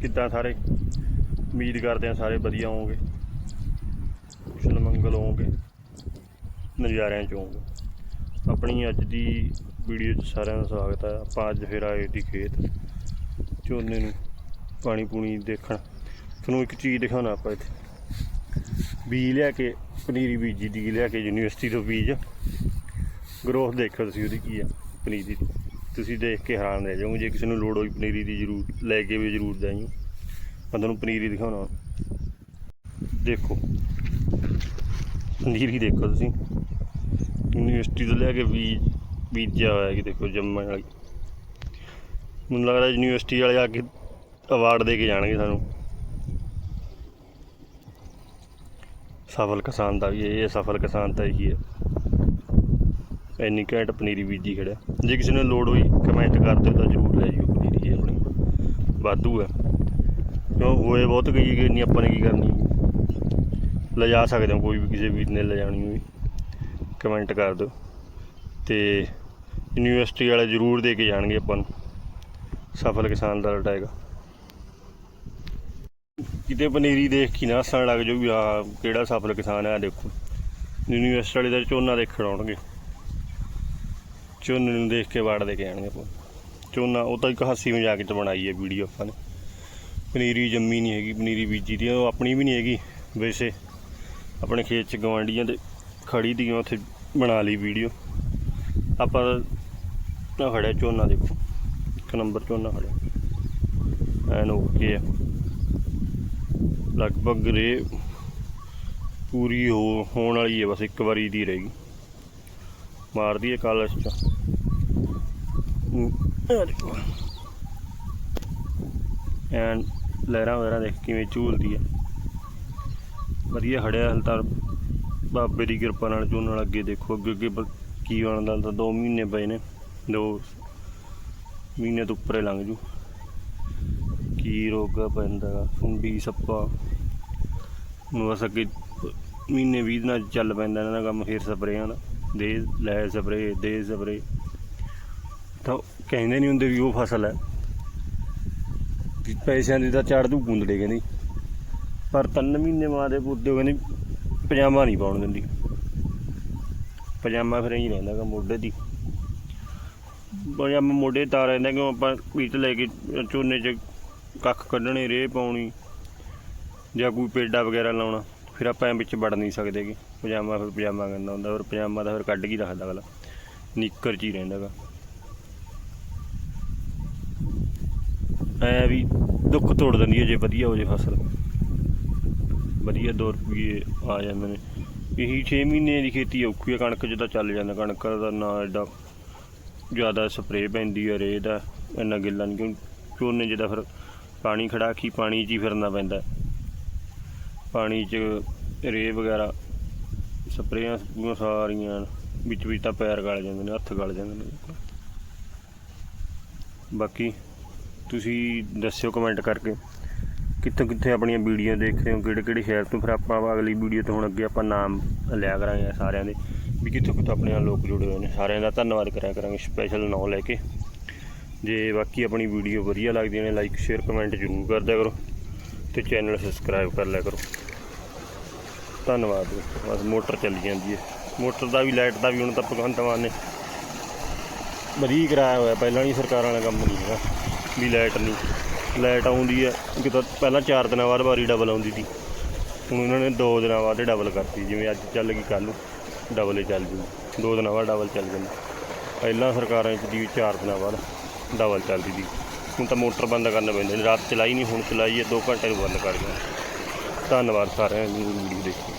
ਕਿੱਦਾਂ ਸਾਰੇ? ਉਮੀਦ ਕਰਦੇ ਆ ਸਾਰੇ ਵਧੀਆ ਹੋਵੋਗੇ। ਕੁਸ਼ਲ ਮੰਗਲ ਹੋਵੋਗੇ। ਨਜ਼ਾਰਿਆਂ ਚ ਹੋਵੋਗੇ। ਆਪਣੀ ਅੱਜ ਦੀ ਵੀਡੀਓ 'ਚ ਸਾਰਿਆਂ ਦਾ ਸਵਾਗਤ ਹੈ। ਆਪਾਂ ਅੱਜ ਫਿਰ ਆਏ ਦੀ ਖੇਤ। ਝੋਨੇ ਨੂੰ ਪਾਣੀ ਪੂਣੀ ਦੇਖਣ। ਤੁਹਾਨੂੰ ਇੱਕ ਚੀਜ਼ ਦਿਖਾਉਣਾ ਆਪਾਂ ਇੱਥੇ। ਬੀਜ ਲਿਆ ਕੇ, ਪਨੀਰੀ ਬੀਜੀ ਦੀ ਲਿਆ ਕੇ ਯੂਨੀਵਰਸਿਟੀ ਤੋਂ ਬੀਜ। ਗਰੋਥ ਦੇਖੋ ਤੁਸੀਂ ਉਹਦੀ ਕੀ ਆ, ਪਨੀਰੀ ਦੀ। ਤੁਸੀਂ ਦੇਖ ਕੇ ਹੈਰਾਨ ਰਹਿ ਜਾਓਗੇ, ਜੇ ਕਿਸੇ ਨੂੰ ਲੋੜ ਹੋਈ ਪਨੀਰੀ ਦੀ ਜ਼ਰੂਰ, ਲੈ ਕੇ ਵੀ ਜ਼ਰੂਰ ਜਾਈਓ ਮੈਂ ਤੁਹਾਨੂੰ ਪਨੀਰੀ ਦਿਖਾਉਣਾ। ਦੇਖੋ। ਪਨੀਰੀ ਦੇਖੋ ਤੁਸੀਂ। ਯੂਨੀਵਰਸਿਟੀ ਤੋਂ ਲੈ ਕੇ ਬੀਜ ਬੀਜਿਆ ਹੋਇਆ ਕਿ ਦੇਖੋ ਜੰਮਣ ਵਾਲੀ। ਮੈਨੂੰ ਲੱਗਦਾ ਯੂਨੀਵਰਸਿਟੀ ਵਾਲੇ ਆ ਕੇ ਅਵਾਰਡ ਦੇ ਕੇ ਜਾਣਗੇ ਸਾਨੂੰ। ਸਫਲ ਕਿਸਾਨ ਦਾ ਵੀ ਇਹ ਸਫਲ ਕਿਸਾਨ ਤਾਂ ਇਹੀ ਹੈ। ਇੰਨੀ ਘੈਂਟ ਪਨੀਰੀ ਬੀਜੀ ਖੜਿਆ। ਜੇ ਕਿਸੇ ਨੂੰ ਲੋੜ ਹੋਈ ਕਮੈਂਟ ਕਰ ਦਿਓ ਤਾਂ ਜ਼ਰੂਰ ਲੈ ਜਿਓ ਪਨੀਰੀ ਇਹ ਆਪਣੀ ਵਾਧੂ ਹੈ ਕਿਉਂ? ਹੋਏ ਬਹੁਤ ਗਈ ਕਿ ਨਹੀਂ ਆਪਾਂ ਨੇ ਕੀ ਕਰਨੀ? ਲਿਜਾ ਸਕਦੇ ਹੋ, ਕੋਈ ਵੀ ਕਿਸੇ ਵੀਰ ਨੇ ਲਿਜਾਣੀ ਹੋਈ। ਕਮੈਂਟ ਕਰ ਦਿਓ। ਤੇ ਯੂਨੀਵਰਸਿਟੀ ਵਾਲੇ ਜ਼ਰੂਰ ਦੇ ਕੇ ਜਾਣਗੇ ਆਪਾਂ ਨੂੰ। ਸਫਲ ਕਿਸਾਨ ਦਾ ਟੈਗ ਕਿਤੇ ਪਨੀਰੀ ਦੇਖ ਕੇ ਨਾ ਹੱਸਣ ਲੱਗ ਜਾਊ ਵੀ ਆ ਕਿਹੜਾ ਸਫਲ ਕਿਸਾਨ ਹੈ ਦੇਖੋ। ਯੂਨੀਵਰਸਿਟੀ ਵਾਲੇ ਦਾ ਝੋਨਾ ਦੇਖਣ ਆਉਣਗੇ। ਝੋਨੇ ਨੂੰ ਦੇਖ ਕੇ ਵਾੜ ਦੇ ਕੇ ਆਣਗੇ ਆਪਾਂ। ਝੋਨਾ, ਉਹ ਤਾਂ ਇੱਕ ਹਾਸੀ ਮਜ਼ਾਕ ਚ ਬਣਾਈ ਹੈ ਵੀਡੀਓ ਆਪਾਂ ਨੇ। ਪਨੀਰੀ ਜੰਮੀ ਨਹੀਂ ਹੈਗੀ, ਪਨੀਰੀ ਬੀਜੀ ਦੀ, ਉਹ ਆਪਣੀ ਵੀ ਨਹੀਂ ਹੈਗੀ। ਵੈਸੇ ਆਪਣੇ ਖੇਤ ਚ ਗਵਾਂਡੀਆਂ ਦੇ ਖੜੀ ਦੀਆਂ ਉੱਥੇ ਬਣਾ ਲਈ ਵੀਡੀਓ। ਆਪਾਂ ਨਾ ਖੜਿਆ ਝੋਨਾ ਦੇਖੋ। ਇੱਕ ਨੰਬਰ ਝੋਨਾ ਖੜਿਆ। ਐਨ ਓਕੇ ਆ। ਲਗਭਗ ਰੇ ਪੂਰੀ ਹੋ, ਹੋਣ ਵਾਲੀ ਹੈ, ਬਸ ਇੱਕ ਵਾਰੀ ਦੀ ਰਹੇਗੀ ਮਾਰਦੀ ਹੈ ਕਾਲਸ ਚ ਐਨ ਲਹਿਰਾਂ ਵਗੈਰਾ ਦੇਖ ਕਿਵੇਂ ਝੂਲਦੀ ਹੈ ਵਧੀਆ ਹੜਿਆ ਹਲ ਤਾਂ ਬਾਬੇ ਦੀ ਕਿਰਪਾ ਨਾਲ ਝੋਨਾ ਨਾਲ ਅੱਗੇ ਦੇਖੋ ਅੱਗੇ ਅੱਗੇ ਕੀ ਬਣਦਾ ਤਾਂ 2 ਮਹੀਨੇ ਪਏ ਨੇ। ਦੋ ਮਹੀਨੇ ਤੋਂ ਉੱਪਰੇ ਲੰਘ ਜੂ। ਕੀ ਰੋਗ ਪੈਂਦਾ, ਸੁੰਡੀ, ਸੱਪਾ। ਨੂੰ ਬਸ ਅੱਗੇ ਮਹੀਨੇ 20 ਦਿਨਾਂ ਚੱਲ ਪੈਂਦਾ ਇਹਨਾਂ ਦਾ ਕੰਮ, ਫੇਰ ਸਪਰੇਆਂ ਦਾ। ਦੇ ਲੈ ਸਪਰੇ ਦੇ ਸਪਰੇ ਤਾਂ ਕਹਿੰਦੇ ਨਹੀਂ ਹੁੰਦੇ ਵੀ ਉਹ ਫਸਲ ਹੈ। ਪੈਸਿਆਂ ਦੀ ਤਾਂ ਚੜ ਦੂ ਗੁੰਦੜੇ, ਕਹਿੰਦੀ। ਪਰ ਤਿੰਨ ਮਹੀਨੇ ਮਾਂ ਦੇ ਪੁੱਤੇ ਕਹਿੰਦੀ ਪਜਾਮਾ ਨਹੀਂ ਪਾਉਣ ਦਿੰਦੀ। ਪਜਾਮਾ ਫਿਰ ਹੀ ਰਹਿੰਦਾ ਗਾ ਮੋਢੇ ਦੀ। ਪਜਾਮਾ ਮੋਢੇ ਤਾਂ ਰਹਿੰਦਾ ਕਿ ਆਪਾਂ ਪੀਤ ਲੈ ਕੇ ਝੋਨੇ 'ਚ ਕੱਖ ਕੱਢਣੇ, ਰੇਹ ਪਾਉਣੀ ਜਾਂ ਕੋਈ ਪੇਡਾ ਵਗੈਰਾ ਲਾਉਣਾ, ਫਿਰ ਆਪਾਂ ਐਂ ਵਿੱਚ ਵੜ ਨਹੀਂ ਸਕਦੇ ਕਿ ਪਜਾਮਾ ਫਿਰ ਪਜਾਮਾ ਕਹਿੰਦਾ ਹੁੰਦਾ, ਫਿਰ ਪਜਾਮਾ ਤਾਂ ਫਿਰ ਕੱਢ ਕੇ ਹੀ ਰੱਖਦਾ ਅਗਲਾ। ਨਿੱਕਰ 'ਚ ਹੀ ਰਹਿੰਦਾ ਗਾ। ਐ ਵੀ ਦੁੱਖ ਤੋੜ ਦਿੰਦੀ ਹੈ ਜੇ ਵਧੀਆ ਹੋ ਜੇ ਫਸਲ। ਵਧੀਆ 2 ਰੁਪਏ ਆ ਜਾਂਦੇ ਨੇ। ਇਹੀ 6 ਮਹੀਨੇ ਦੀ ਖੇਤੀ ਔਖੀ ਹੈ ਕਣਕ ਜਿੱਦਾਂ ਚੱਲ ਜਾਂਦਾ। ਕਣਕ ਦਾ ਨਾ ਐਡਾ ਜ਼ਿਆਦਾ ਸਪਰੇਅ ਪੈਂਦੀ ਹੈ ਰੇਹ ਦਾ, ਇੰਨਾ ਗਿੱਲਾ ਨਹੀਂ ਕਿਉਂ ਝੋਨੇ ਜਿੱਦਾਂ ਫਿਰ ਪਾਣੀ ਖੜਾ ਕੀ ਪਾਣੀ 'ਚ ਹੀ ਫਿਰਨਾ ਪੈਂਦਾ। ਪਾਣੀ 'ਚ ਰੇਹ ਵਗੈਰਾ ਸਪਰੇਆਂ ਸਪੂਆਂ ਸਾਰੀਆਂ ਵਿੱਚ ਵਿੱਚ ਤਾਂ ਪੈਰ ਗਲ ਜਾਂਦੇ ਨੇ, ਹੱਥ ਗਲ ਜਾਂਦੇ ਨੇ। ਬਾਕੀ ਤੁਸੀਂ ਦੱਸਿਓ ਕਮੈਂਟ ਕਰਕੇ ਕਿੱਥੋਂ ਕਿੱਥੇ ਆਪਣੀਆਂ ਵੀਡੀਓ ਦੇਖ ਹੋ, ਕਿਹੜੇ ਕਿਹੜੇ ਸ਼ਹਿਰ ਤੋਂ ਫਿਰ ਆਪਾਂ ਅਗਲੀ ਵੀਡੀਓ ਤੋਂ ਹੁਣ ਅੱਗੇ ਆਪਾਂ ਨਾਮ ਲਿਆ ਕਰਾਂਗੇ ਸਾਰਿਆਂ ਦੇ, ਵੀ ਕਿੱਥੋਂ ਕਿੱਥੋਂ ਆਪਣੇ ਨਾਲ ਲੋਕ ਜੁੜੇ ਹੋਏ ਨੇ। ਸਾਰਿਆਂ ਦਾ ਧੰਨਵਾਦ ਕਰਿਆ ਕਰਾਂਗੇ ਸਪੈਸ਼ਲ ਨਾਂ ਲੈ ਕੇ। ਜੇ ਬਾਕੀ ਆਪਣੀ ਵੀਡੀਓ ਵਧੀਆ ਲੱਗਦੀ ਨੇ ਲਾਈਕ ਸ਼ੇਅਰ ਕਮੈਂਟ ਜ਼ਰੂਰ ਕਰ ਦਿਆ ਕਰੋ ਤੇ ਚੈਨਲ ਸਬਸਕ੍ਰਾਈਬ ਕਰ ਲਿਆ ਕਰੋ। ਧੰਨਵਾਦ। ਬਸ ਮੋਟਰ ਚੱਲੀ ਜਾਂਦੀ ਹੈ। ਮੋਟਰ ਦਾ ਵੀ, ਲਾਈਟ ਦਾ ਵੀ ਹੁਣ ਤਾਂ ਭਗਵੰਤ ਮਾਨ ਨੇ ਵਧੀਆ ਹੀ ਕਰਾਇਆ ਹੋਇਆ। ਪਹਿਲਾਂ ਨਹੀਂ ਸਰਕਾਰਾਂ ਵਾਲਾ ਕੰਮ ਨਹੀਂ ਹੈਗਾ ਵੀ ਲਾਈਟ ਨਹੀਂ। ਲਾਈਟ ਆਉਂਦੀ ਹੈ ਕਿ ਤਾਂ ਪਹਿਲਾਂ 4 ਦਿਨਾਂ ਬਾਅਦ ਵਾਰੀ ਡਬਲ ਆਉਂਦੀ ਸੀ। ਹੁਣ ਇਹਨਾਂ ਨੇ 2 ਦਿਨਾਂ ਬਾਅਦ ਡਬਲ ਕਰਤੀ। ਜਿਵੇਂ ਅੱਜ ਚੱਲ ਗਈ ਕੱਲ ਨੂੰ ਡਬਲ ਹੀ ਚੱਲ ਜੂ। 2 ਦਿਨਾਂ ਬਾਅਦ ਡਬਲ ਚੱਲ ਜਾਂਦੀ। ਪਹਿਲਾਂ ਸਰਕਾਰਾਂ 'ਚ ਦੀ 4 ਦਿਨਾਂ ਬਾਅਦ ਡਬਲ ਚੱਲਦੀ ਸੀ। ਹੁਣ ਤਾਂ ਮੋਟਰ ਬੰਦ ਕਰਨਾ ਪੈਂਦਾ ਰਾਤ ਚਲਾਈ ਨਹੀਂ, ਹੁਣ ਚਲਾਈ ਹੈ 2 ਘੰਟੇ ਨੂੰ ਬੰਦ ਕਰ ਗਿਆ ਧੰਨਵਾਦ ਸਾਰਿਆਂ ਨੂੰ। ਵੀਡੀਓ ਦੇਖੀ